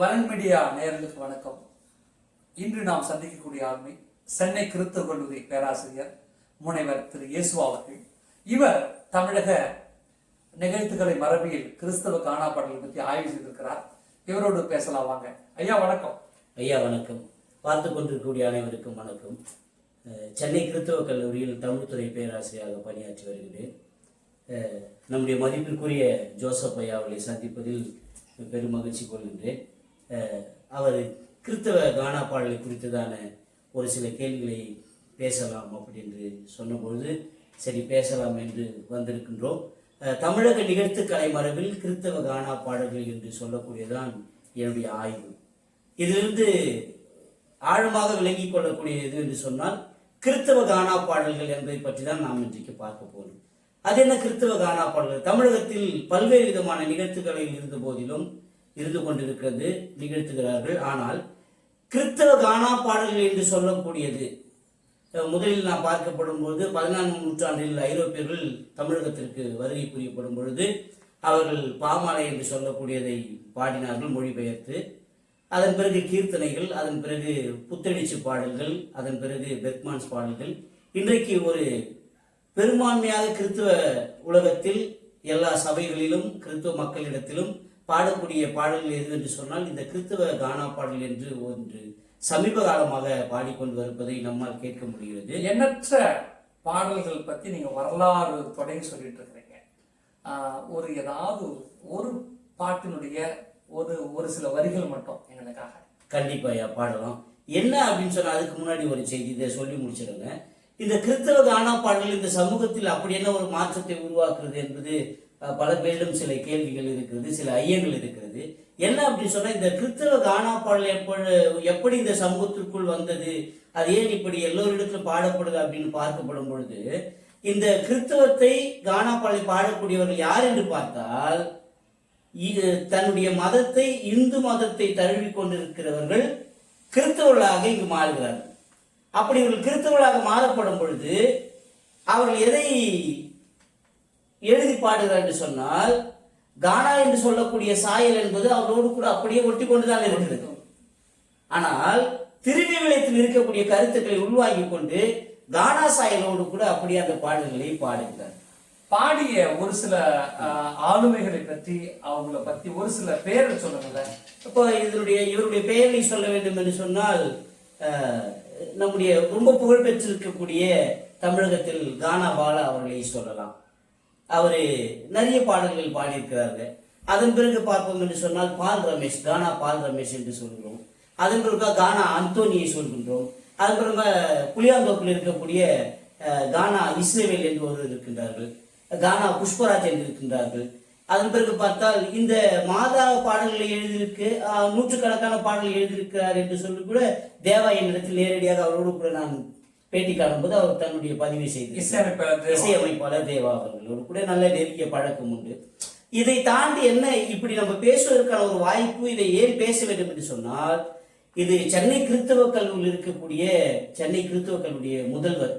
வலன் media நேர்களுக்கு வணக்கம். இன்று நாம் சந்திக்கக்கூடிய ஆளுமை சென்னை கிறித்தவ கல்லூரி பேராசிரியர் முனைவர் திரு இயேசுவா அவர்கள். இவர் தமிழக நிகழ்த்துக்களை மரபியில் கிறிஸ்தவ காணாப்பாடல்களை பற்றி ஆய்வு செய்திருக்கிறார். இவரோடு பேசலாம் வாங்க. ஐயா வணக்கம். ஐயா வணக்கம். பார்த்து கொண்டிருக்கக்கூடிய அனைவருக்கும் வணக்கம். சென்னை கிறிஸ்தவ கல்லூரியில் தமிழ்துறை பேராசிரியராக பணியாற்றி வருகிறேன். நம்முடைய மதிப்பிற்குரிய ஜோசப் ஐயா அவர்களை சந்திப்பதில் பெரும் மகிழ்ச்சி கொள்கின்றேன். அவர் கிறித்தவ கானா பாடலை குறித்ததான ஒரு சில கேள்விகளை பேசலாம் அப்படின்னு சொன்னபொழுது சரி பேசலாம் என்று வந்திருக்கின்றோம். தமிழக நிகழ்த்து கலை மரபில் கிறிஸ்தவ கானா பாடல்கள் என்று சொல்லக்கூடியதான் என்னுடைய ஆய்வு. இதிலிருந்து ஆழமாக விளங்கி கொள்ளக்கூடியது என்று சொன்னால் கிறிஸ்தவ கானா பாடல்கள் என்பதை பற்றி தான் நாம் இன்றைக்கு பார்க்க போகிறோம் அது என்ன கிறிஸ்தவ கானா பாடல்கள் தமிழகத்தில் பல்வேறு விதமான நிகழ்த்துக்களில் இருந்த போதிலும் இருந்து கொண்டிருக்கிறது நிகழ்த்துகிறார்கள். ஆனால் கிறிஸ்தவ கானா பாடல்கள் என்று சொல்லக்கூடியது. முதலில் நாம் பார்க்கப்படும் பொழுது பதினான்காம் நூற்றாண்டில் ஐரோப்பியர்கள் தமிழகத்திற்கு வருகை புரியப்படும் பொழுது அவர்கள் பாமாலை என்று சொல்லக்கூடியதை பாடினார்கள் மொழிபெயர்த்து. அதன் பிறகு கீர்த்தனைகள் அதன் பிறகு புத்தடிச்சு பாடல்கள் அதன் பிறகு பெர்க்மான்ஸ் பாடல்கள். இன்றைக்கு ஒரு பெரும்பான்மையாக கிறித்துவ உலகத்தில் எல்லா சபைகளிலும் கிறித்துவ மக்களிடத்திலும் பாடக்கூடிய பாடல்கள் எது என்று சொன்னால் இந்த கிறித்துவ கானா பாடல் என்று ஒன்று சமீப காலமாக பாடிக்கொண்டு வருவதை நம்மால் கேட்க முடிகிறது. எண்ணற்ற பாடல்கள் பத்தி நீங்க வரலாறு தொடங்கி சொல்லிட்டு இருக்கிறீங்க. ஒரு ஏதாவது ஒரு பாட்டினுடைய ஒரு ஒரு சில வரிகள் மட்டும் எங்களுக்காக. கண்டிப்பா ஐயா பாடலாம். என்ன அப்படின்னு சொன்னா அதுக்கு முன்னாடி ஒரு செய்தி இதை சொல்லி முடிச்சிடுங்க இந்த கிறிஸ்தவ கானா பாடல் இந்த சமூகத்தில் அப்படி என்ன ஒரு மாற்றத்தை உருவாக்குறது என்பது பல பேரிடம் சில கேள்விகள் இருக்கிறது சில ஐயங்கள் இருக்கிறது. என்ன அப்படின்னு சொன்னால் இந்த கிறிஸ்தவ கானா பாடல் எப்பொழு எப்படி இந்த சமூகத்திற்குள் வந்தது? அது ஏன் இப்படி எல்லோரிடத்திலும் பாடப்படுது அப்படின்னு பார்க்கப்படும் பொழுது இந்த கிறிஸ்தவத்தை கானா பாடலை பாடக்கூடியவர்கள் யார் என்று பார்த்தால் இது தன்னுடைய மதத்தை இந்து மதத்தை தழுவி கொண்டிருக்கிறவர்கள் கிறிஸ்தவர்களாக இங்கு மாறுகிறார்கள். அப்படி இவர்கள் கிறிஸ்தவர்களாக மாறப்படும் பொழுது அவர்கள் எதை எழுதி பாடுகிறார் என்று சொன்னால் கானா என்று சொல்லக்கூடிய சாயல் என்பது அவர்களோடு கூட அப்படியே ஒட்டி கொண்டுதான் இருக்கிறது. ஆனால் திருவிவிலியத்தில் இருக்கக்கூடிய கருத்துக்களை உள்வாங்கிக் கொண்டு கானா சாயலோடு கூட அப்படியே அந்த பாடல்களை பாடுகிறார் பாடிய ஒரு சில ஆளுமைகளை பற்றி அவங்கள பத்தி ஒரு சில பேரை சொல்லுங்களேன். இப்போ இதனுடைய இவருடைய பெயரை சொல்ல வேண்டும் என்று சொன்னால் நம்முடைய ரொம்ப புகழ் பெற்றிருக்கக்கூடிய தமிழகத்தில் கானா பாலா அவர்களை சொல்லலாம். அவர் நிறைய பாடல்கள் பாடியிருக்கிறாங்க அதன் பிறகு பார்ப்போம் என்று சொன்னால் பால் ரமேஷ் கானா பால் ரமேஷ் என்று சொல்கிறோம் அதன் பிறகு கானா அந்தோனியை சொல்கின்றோம். அதன் பிறகு புளியாந்தோப்பில் இருக்கக்கூடிய கானா இஸ்ரேவேல் என்று இருக்கின்றார்கள். கானா புஷ்பராஜ் என்று இருக்கின்றார்கள். அதன் பிறகு பார்த்தால் இந்த மாதா பாடல்களை எழுதியிருக்கு நூற்றுக்கணக்கான பாடல்கள் எழுதியிருக்கிறார் என்று சொல்லி கூட தேவா என்னிடத்தில் நேரடியாக அவரோடு கூட நான் பேட்டி காணும்போது அவர் தன்னுடைய பதிவை செய்து இசையமைப்பாளர் தேவா. அவர்களோடு கூட நல்ல நெருங்கிய பழக்கம் உண்டு. இதை தாண்டி என்ன இப்படி நம்ம பேசுவதற்கான ஒரு வாய்ப்பு இதை ஏன் பேச வேண்டும் என்று சொன்னால் இது சென்னை கிறிஸ்தவ கல்லூரியில் இருக்கக்கூடிய சென்னை கிறிஸ்தவ கல்லூரிய முதல்வர்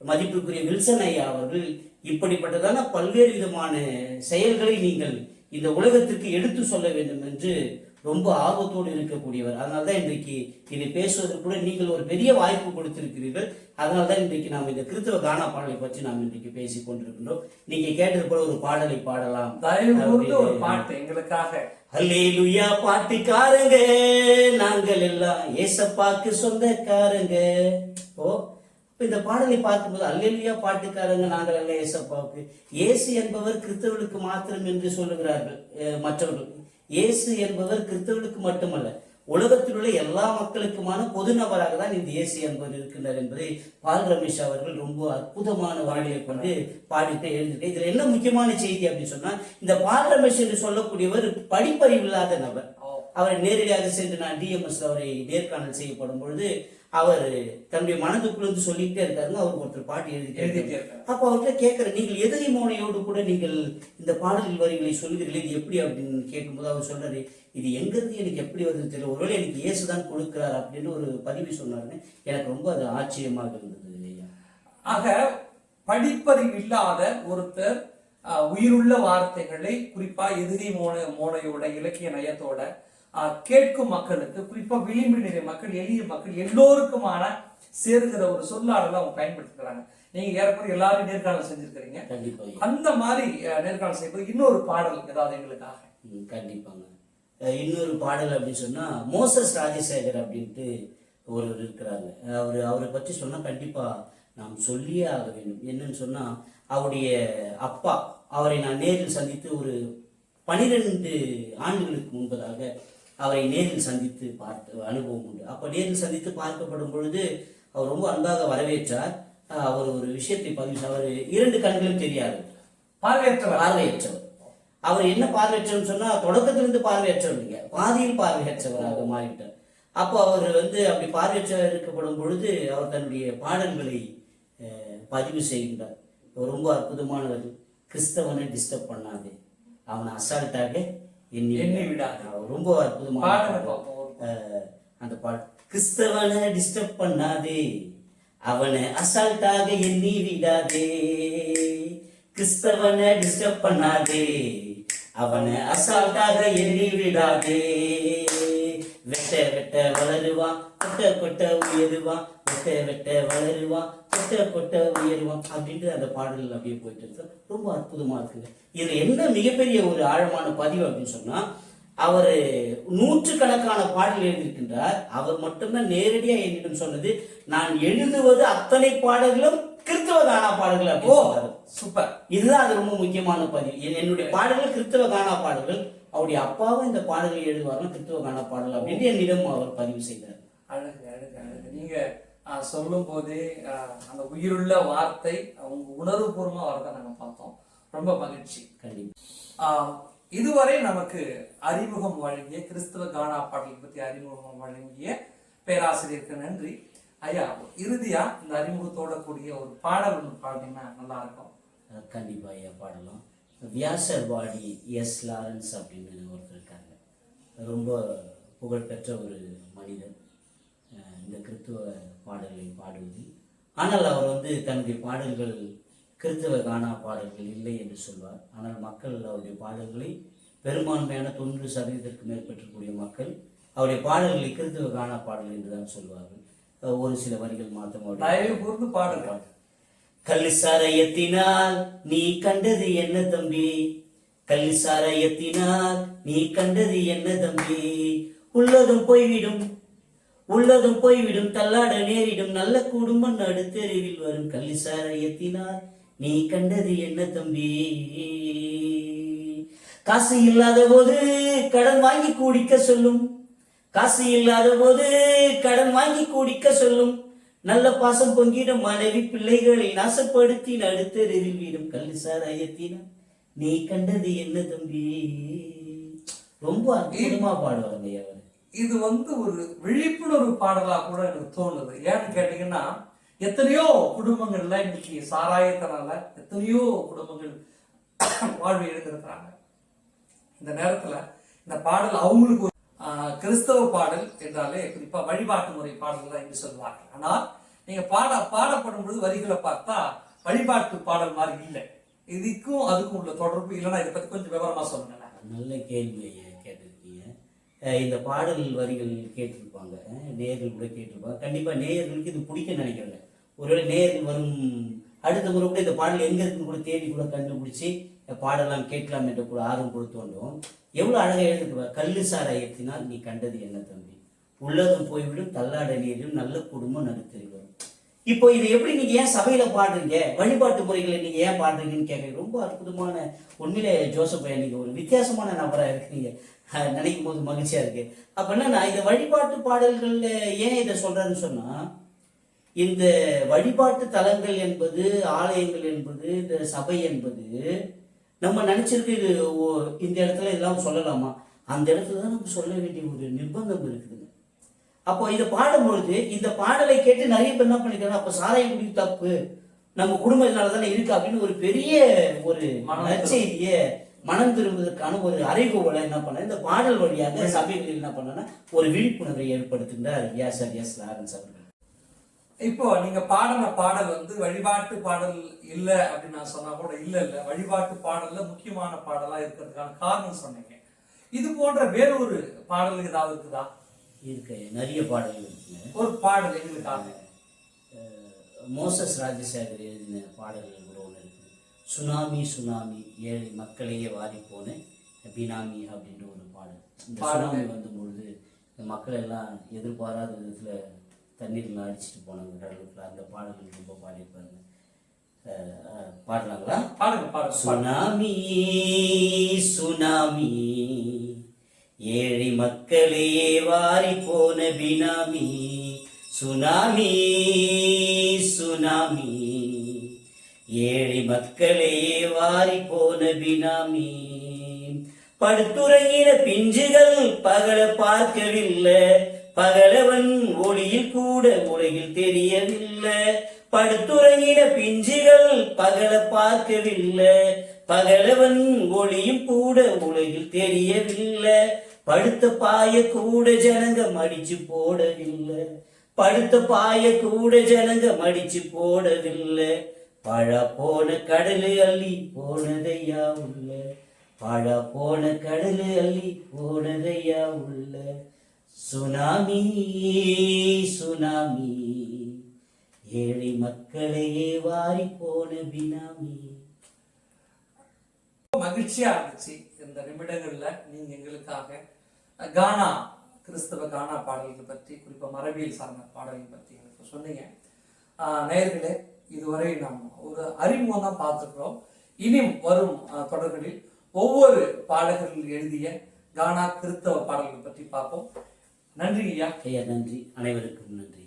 மதிப்புக்குரிய வில்சன் ஐயா அவர்கள் இப்படிப்பட்டதான பல்வேறு விதமான செயல்களை நீங்கள் இந்த உலகத்திற்கு எடுத்து சொல்ல வேண்டும் என்று ரொம்ப ஆர்வத்தோடு இருக்கக்கூடியவர். அதனால தான் இன்றைக்கு இதை பேசுவதற்கு கூட நீங்கள் ஒரு பெரிய வாய்ப்பு கொடுத்திருக்கிறீர்கள். அதனால தான் இன்றைக்கு நாம் இந்த கிறிஸ்தவ கானா பாடலை பற்றி நாம் இன்றைக்கு பேசிக் கொண்டிருக்கின்றோம். நீங்க கேட்டது போல ஒரு பாடலை பாடலாம். ஒரு பாட்டு எங்களுக்காக. அல்லேலுயா பாட்டுக்காரங்க நாங்கள் எல்லாம் ஏசப்பாக்கு சொந்தக்காரங்க. ஓ இந்த பாடலை பார்க்கும்போது அல்லேலுயா பாட்டுக்காரங்க நாங்கள் எல்லாம் ஏசப்பாவுக்கு. இயேசு என்பவர் கிறிஸ்தவர்களுக்கு மாத்திரம் என்று சொல்லுகிறார்கள் மற்றவர்கள். இயேசு என்பவர் கிறிஸ்தவர்களுக்கு மட்டுமல்ல உலகத்தில் உள்ள எல்லா மக்களுக்குமான பொது நபராக தான் இந்த இயேசு என்பவர் இருக்கின்றார் என்பதை பால் ரமேஷ் அவர்கள் ரொம்ப அற்புதமான வாடியை கொண்டு பாடிட்டு எழுதியிருக்க. இதுல என்ன முக்கியமான செய்தி அப்படின்னு சொன்னா இந்த பால் ரமேஷ் என்று சொல்லக்கூடியவர் படிப்பறிவு இல்லாத நபர் அவரை நேரடியாக சென்று நான் டிஎம்எஸ் அவரை நேர்காணல் செய்யப்படும் பொழுது அவர் தன்னுடைய மனதுக்குள்ளேருந்து சொல்லிட்டே இருக்காருங்க அவர் ஒருத்தர் பாட்டு எழுதிட்டே எழுதிட்டே. அப்போ அவர்கிட்ட கேட்குறேன் நீங்கள் எதிரி மோனையோடு கூட நீங்கள் இந்த பாடல் வரிகளை சொல்கிறீர்கள் இது எப்படி? அப்படின்னு கேட்கும்போது அவர் சொல்றாரு இது எங்கிருந்து எனக்கு எப்படி வருதுன்னு தெரியல. ஒருவேளை எனக்கு இயேசு தான் கொடுக்கிறார் அப்படின்னு ஒரு பதிவு சொன்னாருங்க. எனக்கு ரொம்ப அது ஆச்சரியமாக இருந்தது ஆக படிப்பறிவு இல்லாத ஒருத்தர் உயிருள்ள வார்த்தைகளை குறிப்பா எதிரி மோன மோனையோட இலக்கிய நயத்தோட கேட்கும் மக்களுக்கு குறிப்பா விளிம்பு நிலை மக்கள் எளிய மக்கள் எல்லோருக்குமான சேருகிற ஒரு சொல்லாடலை அவங்க பயன்படுத்துகிறாங்க நீங்க ஏறக்குறைய எல்லாரும் நேர்காணல் செஞ்சிருக்கிறீங்க. கண்டிப்பா ஐயா. அந்த மாதிரி நேர்காணல் செய்யும்போது இன்னொரு பாடல் ஏதாவது எங்களுக்காக? கண்டிப்பாங்க. இன்னொரு பாடல் அப்படின்னு சொன்னா மோசஸ் ராஜசேகர் அப்படின்ட்டு ஒருவர் இருக்கிறாங்க அவர் அவரை பற்றி சொன்னா கண்டிப்பா நாம் சொல்லியே ஆக வேண்டும். என்னன்னு சொன்னா அவருடைய அப்பா அவரை நான் நேரில் சந்தித்து ஒரு பனிரெண்டு ஆண்டுகளுக்கு முன்பதாக அவரை நேரில் சந்தித்து பார்த்த அனுபவம் உண்டு. அப்போ நேரில் சந்தித்து பார்க்கப்படும் பொழுது அவர் ரொம்ப அன்பாக வரவேற்றார். அவர் ஒரு விஷயத்தை பதிவு அவர் இரண்டு கண்களும் தெரியாது. பார்வையற்றவர் பார்வையற்றவர். அவர் என்ன பார்வையற்றவர் சொன்னால் தொடக்கத்திலிருந்து பார்வையற்றவர் இல்லைங்க. பாதியில் பார்வையற்றவராக மாறிவிட்டார். அப்போ அவர் வந்து அப்படி பார்வையற்றவர் இருக்கப்படும் பொழுது அவர் தன்னுடைய பாடல்களை பதிவு செய்கின்றார். ரொம்ப அற்புதமானவர். கிறிஸ்தவனை டிஸ்டர்ப் பண்ணாது. அவனை அசால்ட்டாக எண்ணி எண்ணி விடாதே. ரொம்ப அற்புதமான அந்த பாடல் கிறிஸ்தவனை டிஸ்டர்ப் பண்ணாதே. அவனை அசால்ட்டாக எண்ணி விடாதே. கிறிஸ்தவனை டிஸ்டர்ப் பண்ணாதே. அவனை அசால்ட்டாக எண்ணி விடாதே. வெட்ட வெட்ட வளருவான் கொட்ட கொட்ட உயருவான் வெட்ட வெட்ட வளருவான் கொட்ட கொட்ட உயருவான் அப்படின்ட்டு அந்த பாடல் அப்படியே போயிட்டு இருக்கு. ரொம்ப அற்புதமா இருக்குங்க. இதுல என்ன மிகப்பெரிய ஒரு ஆழமான பதிவு அப்படின்னு சொன்னா அவர் நூற்றுக்கணக்கான பாடல் எழுதியிருக்கின்றார். அவர் மட்டும்தான் நேரடியா என்னிடம் சொன்னது நான் எழுதுவது அத்தனை பாடல்களும் கிறிஸ்தவ கானா பாடல்கள் அப்படின்னு சூப்பர். இதுதான் அது ரொம்ப முக்கியமான பதிவு. என்- என்னுடைய பாடல்கள் கிறிஸ்தவ கானா பாடல்கள் அவருடைய அப்பாவும் இந்த பாடல்களை எழுதுவார்கள் கிறிஸ்தவ கானா பாடல் அப்படின்னு என்னிடம் அவர் பதிவு செய்தார். அழகு அழகு அழகு. நீங்க ஆஹ், சொல்லும் போதே ஆஹ், அந்த உயிருள்ள வார்த்தை உங்க உணர்வுபூர்வமா வரதை நாங்க பார்த்தோம். ரொம்ப மகிழ்ச்சி. கண்டிப்பா. ஆஹ், இதுவரை நமக்கு அறிமுகம் வழங்கிய கிறிஸ்தவ கானா பாடல் பற்றி அறிமுகம் வழங்கிய பேராசிரியருக்கு நன்றி. ஐயா இறுதியா இந்த அறிமுகத்தோட கூடிய ஒரு பாடல் ஒன்று பாடினீங்கன்னா நல்லா இருக்கும் கண்டிப்பா ஐயா பாடலாம். வியாசர்வாடி எஸ் லாரன்ஸ் அப்படின்னு ஒருத்தர் இருக்காங்க. ரொம்ப புகழ்பெற்ற ஒரு மனிதர். அஹ் இந்த கிறித்துவ பாடல்களை பாடுவது ஆனால் அவர் வந்து தன்னுடைய பாடல்கள் கிறித்துவ கானா பாடல்கள் இல்லை என்று சொல்வார். ஆனால் மக்கள் அவருடைய பாடல்களை பெரும்பான்மையான தொண்ணூறு சதவீதத்திற்கு மேற்பட்டிருக்கக்கூடிய மக்கள் அவருடைய பாடல்களை கிறித்துவ கானா பாடல் என்று தான் சொல்வார்கள். ஒரு சில வரிகள் தயவு கூர்ந்து பாடுங்க கள்ளு சாராயத்தினால் நீ கண்டது என்ன தம்பி? கள்ளு சாராயத்தினால் நீ கண்டது என்ன தம்பி? உள்ளதும் போய்விடும் உள்ளதும் போய்விடும் தள்ளாட நேரிடும். நல்ல குடும்பம் நடுத்தெருவில் வரும். கள்ளு சாராயத்தினால் நீ கண்டது என்ன தம்பி? காசு இல்லாத போது கடன் வாங்கி குடிக்க சொல்லும். காசு இல்லாத போது கடன் வாங்கி குடிக்க சொல்லும். நல்ல பாசம் பொங்கிடும் மனைவி பிள்ளைகளை நாசப்படுத்தி நடுத்தெருவில் வீடும். கல்லு சாராயத்தினா நீ கண்டது என்ன தம்பி? ரொம்ப அற்புதமா பாடுவாங்க அவர் இது வந்து ஒரு விழிப்புணர்வு பாடலாக கூட எனக்கு தோணுது. ஏன்னு கேட்டீங்கன்னா எத்தனையோ குடும்பங்கள்ல இன்னைக்கு சாராயத்தினால எத்தனையோ குடும்பங்கள் வாழ்வு எழுந்திருக்கிறாங்க இந்த நேரத்துல இந்த பாடல் அவங்களுக்கு ஒரு, கிறிஸ்தவ பாடல் என்றாலே குறிப்பா வழிபாட்டு முறை பாடல் தான் என்று சொல்லுவாங்க ஆனால் நீங்க பாட பாடப்படும் பொழுது வரிகளை பார்த்தா வழிபாட்டு பாடல் மாதிரி இல்லை. இதுக்கும் அதுக்கும் உள்ள தொடர்பு இல்லைன்னா இதை பத்தி கொஞ்சம் விவரமா சொல்லுங்களேன். நல்ல கேள்வி ஐயா. இந்த பாடல் வரிகள் கேட்டிருப்பாங்க. நேயர்கள் கூட கேட்டிருப்பாங்க. கண்டிப்பா நேயர்களுக்கு இது பிடிக்க நினைக்கிறேங்க. ஒருவேளை நேயர்கள் வரும் அடுத்த முறை கூட இந்த பாடல் எங்க இருக்குன்னு கூட தேடி கூட கண்டுபிடிச்சி பாடலாம் கேட்கலாம் என்ற கூட ஆர்வம் கொடுத்து வந்தோம் எவ்வளவு அழகாக எழுதிருப்பார் கல்லு ஏற்றினால் நீ கண்டது என்ன தம்பி? உள்ளதும் போய்விடும் தள்ளாட நீரிலும் நல்ல குடும்பம் நடுத்தறி வரும் இப்போ இது எப்படி நீங்க ஏன் சபையில பாடுறீங்க? வழிபாட்டு முறைகளை நீங்க ஏன் பாடுறீங்கன்னு கேட்க ரொம்ப அற்புதமான உண்மையிலே ஜோசப் ஐயா நீங்க ஒரு வித்தியாசமான நபரா இருக்கீங்க நினைக்கும் போது மகிழ்ச்சியா இருக்கு. அப்ப என்னன்னா இந்த வழிபாட்டு பாடல்கள்ல ஏன் இதை சொல்றேன்னு சொன்னா இந்த வழிபாட்டு தலங்கள் என்பது ஆலயங்கள் என்பது இந்த சபை என்பது நம்ம நினைச்சிருக்கு இது இந்த இடத்துல இதெல்லாம் சொல்லலாமா? அந்த இடத்துல தான் நம்ம சொல்ல வேண்டிய ஒரு நிர்பந்தம் இருக்குதுங்க. அப்போ இதை பாடும்பொழுது இந்த பாடலை கேட்டு நிறைய பேர் என்ன பண்ணிக்கிறாங்க அப்போ சாராயம் குடி தப்பு நம்ம குடும்பம் இதனால தானே இருக்கு அப்படின்னு ஒரு பெரிய ஒரு மனம் நற்செய்தியை மனம் திரும்புவதற்கான ஒரு அறைகோவலை என்ன பண்ண இந்த பாடல் வழியாக சபைகளில் என்ன பண்ணனா ஒரு விழிப்புணர்வை ஏற்படுத்துகின்றார் யாசர் எஸ் லாரன்ஸ் அவர்கள். இப்போ நீங்க பாடின பாடல் வந்து வழிபாட்டு பாடல் இல்ல அப்படின்னு நான் சொன்னா கூட இல்ல இல்ல. வழிபாட்டு பாடல்ல முக்கியமான பாடலா இருக்கிறதுக்கான காரணம் சொன்னீங்க. இது போன்ற வேறொரு பாடல் ஏதாவது இருக்குதா? இருக்க. நிறைய பாடல்கள் இருக்குங்க. ஒரு பாடல் எங்களுக்காக. மோசஸ் ராஜசேகர் எழுதின பாடல்கள் இருக்கு சுனாமி சுனாமி ஏழை மக்களையே வாரி போன பினாமி அப்படின்ற ஒரு பாடல். இந்த. சுனாமி வந்த பொழுது இந்த மக்கள் எல்லாம் எதிர்பாராத விதத்தில் தண்ணீர்லாம் அடிச்சிட்டு போனாங்க கடலுக்குள்ள. அந்த பாடல்கள் ரொம்ப பாடியிருப்பாங்க. பாடலாங்களா? பாடுங்க பாடுங்க பாடுங்க. சுனாமி சுனாமி ஏழை மக்களே வாரி போன பினாமி. Tsunami tsunami. ஏழை மக்களே வாரி போன பினாமி. படுத்துறங்கின பிஞ்சுகள் பகல பார்க்கவில்லை. பகலவன் ஒளியில் கூட உலகில் தெரியவில்லை. படுத்துறங்கின பிஞ்சுகள் பகல பார்க்கவில்லை. பகலவன் ஒளியும் கூட உலகில் தெரியவில்லை. படுத்த பாய கூட ஜனங்க மடிச்சு போடவில்லை. படுத்த பாய கூட ஜனங்க மடிச்சு போடவில்லை. பழ போன கடலு அள்ளி போனதையா உள்ள? பழ போன கடலு அள்ளி போனதையா உள்ள? சுனாமி சுனாமி ஏழை மக்களையே வாரி போன பினாமி. மகிழ்ச்சியா இருந்துச்சு இந்த நிமிடங்கள்ல நீங்க எங்களுக்காக. கானா கிறிஸ்தவ கானா பாடல்கள் பற்றி குறிப்பா மரபியல் சார்ந்த பாடல்கள் பற்றி எனக்கு சொன்னீங்க. ஆஹ் இதுவரை நாம் ஒரு அறிமுகம் தான் பார்த்துருக்கிறோம். இனியும் வரும் தொடர்களில் ஒவ்வொரு பாடகர்கள் எழுதிய கானா கிறிஸ்தவ பாடல்கள் பற்றி பார்ப்போம். நன்றி ஐயா. ஐயா நன்றி. அனைவருக்கும் நன்றி.